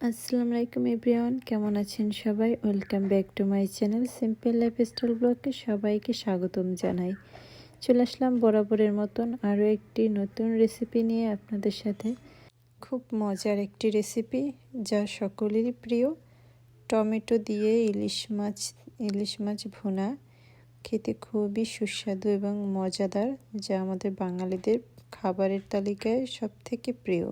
আসসালামু আলাইকুম এভরিওয়ান, কেমন আছেন সবাই? Welcome back to my channel simple life style ব্লগকে সবাইকে স্বাগতম জানাই। চলে আসলাম বরাবরের মতন আরও একটি নতুন রেসিপি নিয়ে আপনাদের সাথে। খুব মজার একটি রেসিপি যা সকলেরই প্রিয়। টমেটো দিয়ে ইলিশ মাছ ইলিশ মাছ ভুনা। খেতে খুবই সুস্বাদু এবং মজাদার, যা আমাদের বাঙালিদের খাবারের তালিকায় সবথেকে প্রিয়।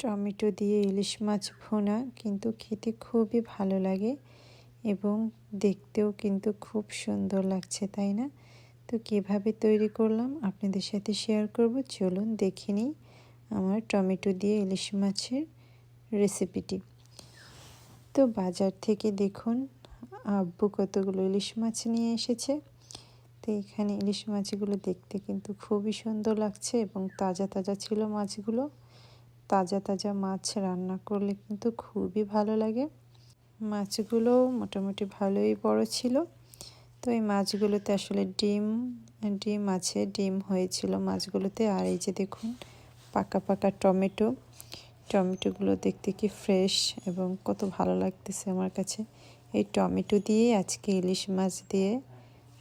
টমেটো দিয়ে ইলিশ মাছ ভোনা কিন্তু খেতে খুবই ভালো লাগে এবং দেখতেও কিন্তু খুব সুন্দর লাগছে, তাই না? তো কীভাবে তৈরি করলাম আপনাদের সাথে শেয়ার করব। চলুন দেখে নিই আমার টমেটো দিয়ে ইলিশ মাছের রেসিপিটি তো বাজার থেকে দেখুন, আব্বু কতগুলো ইলিশ মাছ নিয়ে এসেছে। তো এখানে ইলিশ মাছগুলো দেখতে কিন্তু খুবই সুন্দর লাগছে এবং তাজা তাজা ছিল মাছগুলো। তাজা তাজা মাছ রান্না করলে কিন্তু খুবই ভালো লাগে। মাছগুলো মোটামুটি ভালোই বড় ছিল। তো এই মাছগুলোতে আসলে ডিম ডিম আছে, ডিম হয়েছিল মাছগুলোতে। আর এই যে দেখুন, পাকা পাকা টমেটো। টমেটোগুলো দেখতে কি ফ্রেশ এবং কত ভালো লাগতেছে আমার কাছে। এই টমেটো দিয়ে আজকে ইলিশ মাছ দিয়ে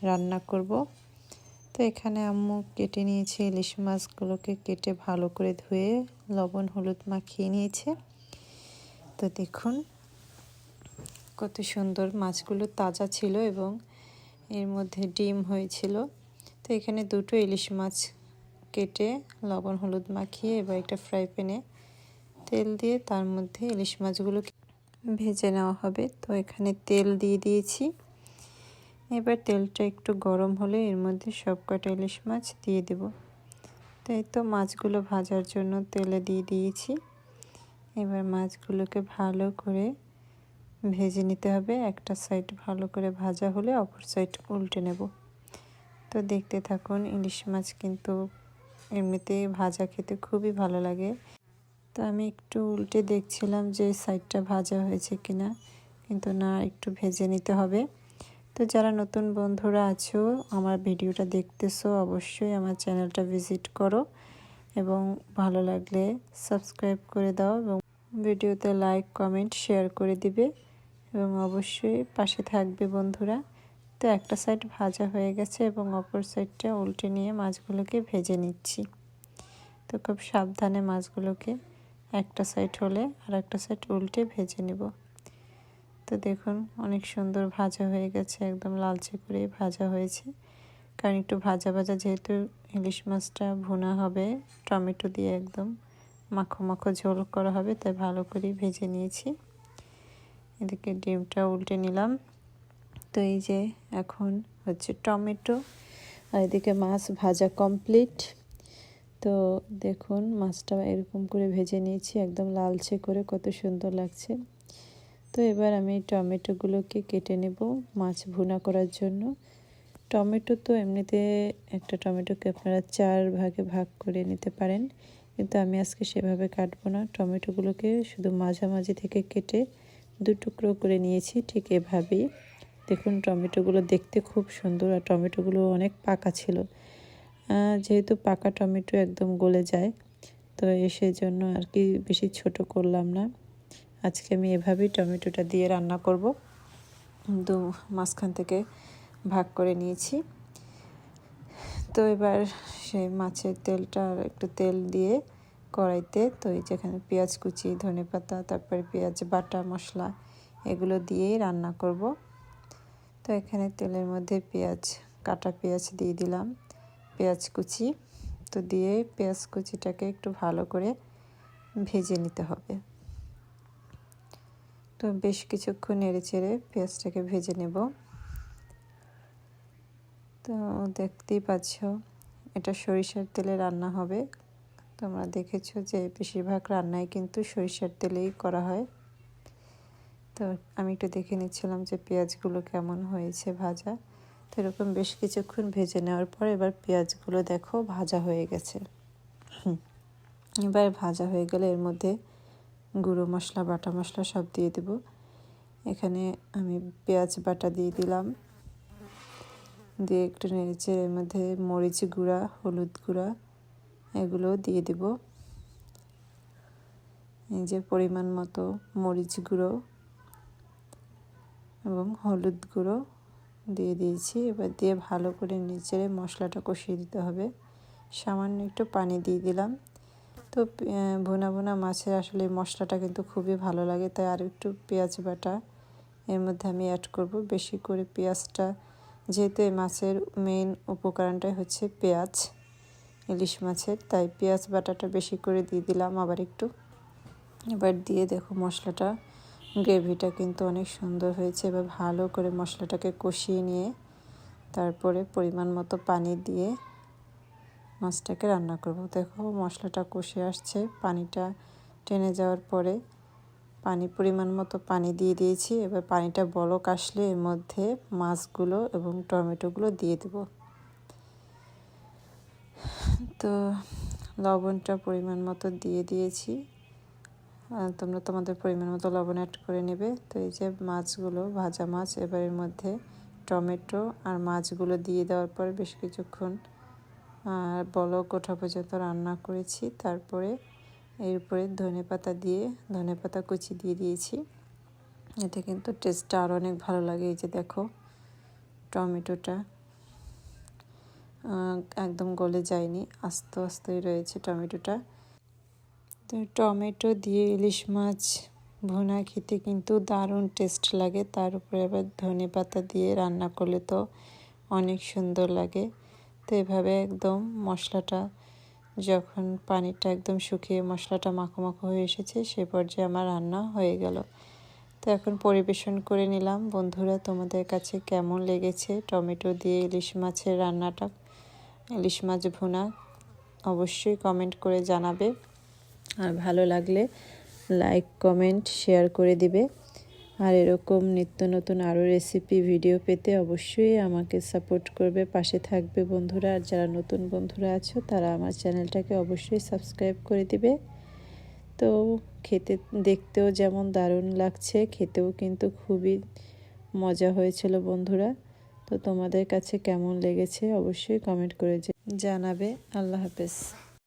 রান্না করব। তো এখানে আম্মু কেটে নিয়েছে ইলিশ মাছগুলোকে কেটে ভালো করে ধুয়ে লবণ, হলুদ মাখিয়ে নিয়েছে। তো দেখুন কত সুন্দর মাছগুলো তাজা ছিল এবং এর মধ্যে ডিম হয়েছিল। তো এখানে দুটো ইলিশ মাছ কেটে লবণ, হলুদ মাখিয়ে এবার একটা ফ্রাই প্যানে তেল দিয়ে তার মধ্যে ইলিশ মাছগুলো ভেজে নেওয়া হবে। তো এখানে তেল দিয়ে দিয়েছি। এবার তেলটা একটু গরম হলে এর মধ্যে সব কটা ইলিশ মাছ দিয়ে দেব। তাই তো মাছগুলো ভাজার জন্য তেলে দিয়ে দিয়েছি। এবার মাছগুলোকে ভালো করে ভেজে নিতে হবে। একটা সাইড ভালো করে ভাজা হলে অপর সাইড উল্টে নেব। তো দেখতে থাকুন, ইলিশ মাছ কিন্তু এমনিতে ভাজা খেতে খুবই ভালো লাগে। তো আমি একটু উল্টে দেখছিলাম যে সাইডটা ভাজা হয়েছে কিনা, কিন্তু না, একটু ভেজে নিতে হবে। তো যারা নতুন বন্ধুরা আছো, আমার ভিডিওটা দেখতেছো, অবশ্যই আমার চ্যানেলটা ভিজিট করো এবং ভালো লাগলে সাবস্ক্রাইব করে দাও এবং ভিডিওতে লাইক, কমেন্ট, শেয়ার করে দিবে এবং অবশ্যই পাশে থাকবে বন্ধুরা। তো একটা সাইড ভাজা হয়ে গেছে এবং অপর সাইডটা উল্টে নিয়ে মাছগুলোকে ভেজে নিচ্ছি। তো খুব সাবধানে মাছগুলোকে একটা সাইড হলে আর একটা সাইড উল্টে ভেজে নেব। তো দেখুন, অনেক সুন্দর ভাজা হয়ে গেছে, একদম লালচে করে ভাজা হয়েছে। কারণ একটু ভাজা ভাজা যেহেতু ইলিশ মাছটা ভুনা হবে, টমেটো দিয়ে একদম মাখো মাখো ঝোল করা হবে, তাই ভালো করে ভেজে নিয়েছি। এদিকে ডিমটা উল্টে নিলাম। তো এই যে এখন হচ্ছে টমেটো, আর এদিকে মাছ ভাজা কমপ্লিট। তো দেখুন, মাছটা এরকম করে ভেজে নিয়েছি, একদম লালচে করে কত সুন্দর লাগছে। তো এবার আমি টমেটোগুলোকে কেটে নেব মাছ ভুনা করার জন্য। টমেটো তো এমনিতে একটা টমেটোকে আপনারা চার ভাগে ভাগ করে নিতে পারেন, কিন্তু আমি আজকে সেভাবে কাটবো না। টমেটোগুলোকে শুধু মাঝামাঝি থেকে কেটে দু টুকরো করে নিয়েছি ঠিক এভাবেই। দেখুন টমেটোগুলো দেখতে খুব সুন্দর আর টমেটোগুলো অনেক পাকা ছিল। যেহেতু পাকা টমেটো একদম গলে যায়, তো সেই জন্য আর কি বেশি ছোট করলাম না। আজকে আমি এভাবেই টমেটোটা দিয়ে রান্না করব। দু মাঝখান থেকে ভাগ করে নিয়েছি। তো এবার সেই মাছের তেলটা আর একটু তেল দিয়ে কড়াইতে তো এই যেখানে পেঁয়াজ কুচি, ধনে পাতা, তারপরে পেঁয়াজ, বাটা, মশলা এগুলো দিয়েই রান্না করব। তো এখানে তেলের মধ্যে পেঁয়াজ, কাটা পেঁয়াজ দিয়ে দিলাম, পেঁয়াজ কুচি। তো দিয়ে পেঁয়াজ কুচিটাকে একটু ভালো করে ভেজে নিতে হবে। তো বেশ কিছুক্ষণ নেড়ে চেড়ে পেঁয়াজটাকে ভেজে নেব। তো দেখতেই পাচ্ছ, এটা সরিষার তেলে রান্না হবে। তোমরা দেখেছ যে বেশিরভাগ রান্নায় কিন্তু সরিষার তেলেই করা হয়। তো আমি একটু দেখে নিচ্ছিলাম যে পেঁয়াজগুলো কেমন হয়েছে ভাজা। তো এরকম বেশ কিছুক্ষণ ভেজে নেওয়ার পর এবার পেঁয়াজগুলো দেখো ভাজা হয়ে গেছে। এবার ভাজা হয়ে গেলে এর মধ্যে গুঁড়ো মশলা, বাটা মশলা সব দিয়ে দেব। এখানে আমি পেঁয়াজ বাটা দিয়ে দিলাম। দিয়ে একটু নেড়েছে এর মধ্যে মরিচ গুঁড়া, হলুদ গুঁড়া এগুলো দিয়ে দেব। এই যে পরিমাণ মতো মরিচ গুঁড়ো এবং হলুদ গুঁড়ো দিয়ে দিয়েছি। এবার দিয়ে ভালো করে নিচেরে মশলাটা কষিয়ে দিতে হবে। সামান্য একটু পানি দিয়ে দিলাম। তো ভুনা ভুনা মাছের আসলে মশলাটা কিন্তু খুবই ভালো লাগে। তাই আর একটু পেঁয়াজ বাটা এর মধ্যে আমি অ্যাড করব। বেশি করে পেঁয়াজটা, যেহেতু এই মাছের মেইন উপকরণটাই হচ্ছে পেঁয়াজ, ইলিশ মাছের। তাই পেঁয়াজ বাটাটা বেশি করে দিয়ে দিলাম আবার একটু। এবার দিয়ে দেখো মশলাটা। গ্রেভিটা কিন্তু অনেক সুন্দর হয়েছে। এবার ভালো করে মশলাটাকে কষিয়ে নিয়ে তারপরে পরিমাণ মতো পানি দিয়ে মাছটাকে রান্না করব। দেখো মশলাটা কষে আসছে, পানিটা টেনে যাওয়ার পরে পানি, পরিমাণ মতো পানি দিয়ে দিয়েছি। এবার পানিটা বলক আসলে এর মধ্যে মাছগুলো এবং টমেটোগুলো দিয়ে দেব। তো লবণটা পরিমাণ মতো দিয়ে দিয়েছি। তোমরা তোমাদের পরিমাণ মতো লবণ অ্যাড করে নেবে। তো এই যে মাছগুলো, ভাজা মাছ, এবার এর মধ্যে টমেটো আর মাছগুলো দিয়ে দেওয়ার পর বেশ কিছুক্ষণ বলক ওঠা পর্যন্ত রান্না করেছি। তারপরে এর উপরে ধনে পাতা দিয়ে, ধনে পাতা কুচি দিয়ে দিয়েছি। এতে কিন্তু টেস্টটা আরও অনেক ভালো লাগে। এই যে দেখো টমেটোটা একদম গলে যায়নি, আস্তে আস্তেই রয়েছে টমেটোটা। তো টমেটো দিয়ে ইলিশ মাছ ভুনা খেতে কিন্তু দারুণ টেস্ট লাগে। তার উপরে আবার ধনে পাতা দিয়ে রান্না করলে তো অনেক সুন্দর লাগে। তো এভাবে একদম মশলাটা যখন পানিটা একদম শুকিয়ে মশলাটা মাখো মাখো হয়ে এসেছে, সে পর্যায়ে আমার রান্না হয়ে গেল। তো এখন পরিবেশন করে নিলাম। বন্ধুরা, তোমাদের কাছে কেমন লেগেছে টমেটো দিয়ে ইলিশ মাছের রান্নাটা? ইলিশ মাছ ভুনা, অবশ্যই কমেন্ট করে জানাবে। আর ভালো লাগলে লাইক, কমেন্ট, শেয়ার করে দিবে। আর এরকম নিত্য নতুন আরও রেসিপি ভিডিও পেতে অবশ্যই আমাকে সাপোর্ট করবে, পাশে থাকবে বন্ধুরা। আর যারা নতুন বন্ধুরা আছো, তারা আমার চ্যানেলটাকে অবশ্যই সাবস্ক্রাইব করে দিবে। তো খেতে, দেখতেও যেমন দারুণ লাগছে, খেতেও কিন্তু খুবই মজা হয়েছিল বন্ধুরা। তো তোমাদের কাছে কেমন লেগেছে, অবশ্যই কমেন্ট করে জানাবে। আল্লাহ হাফেজ।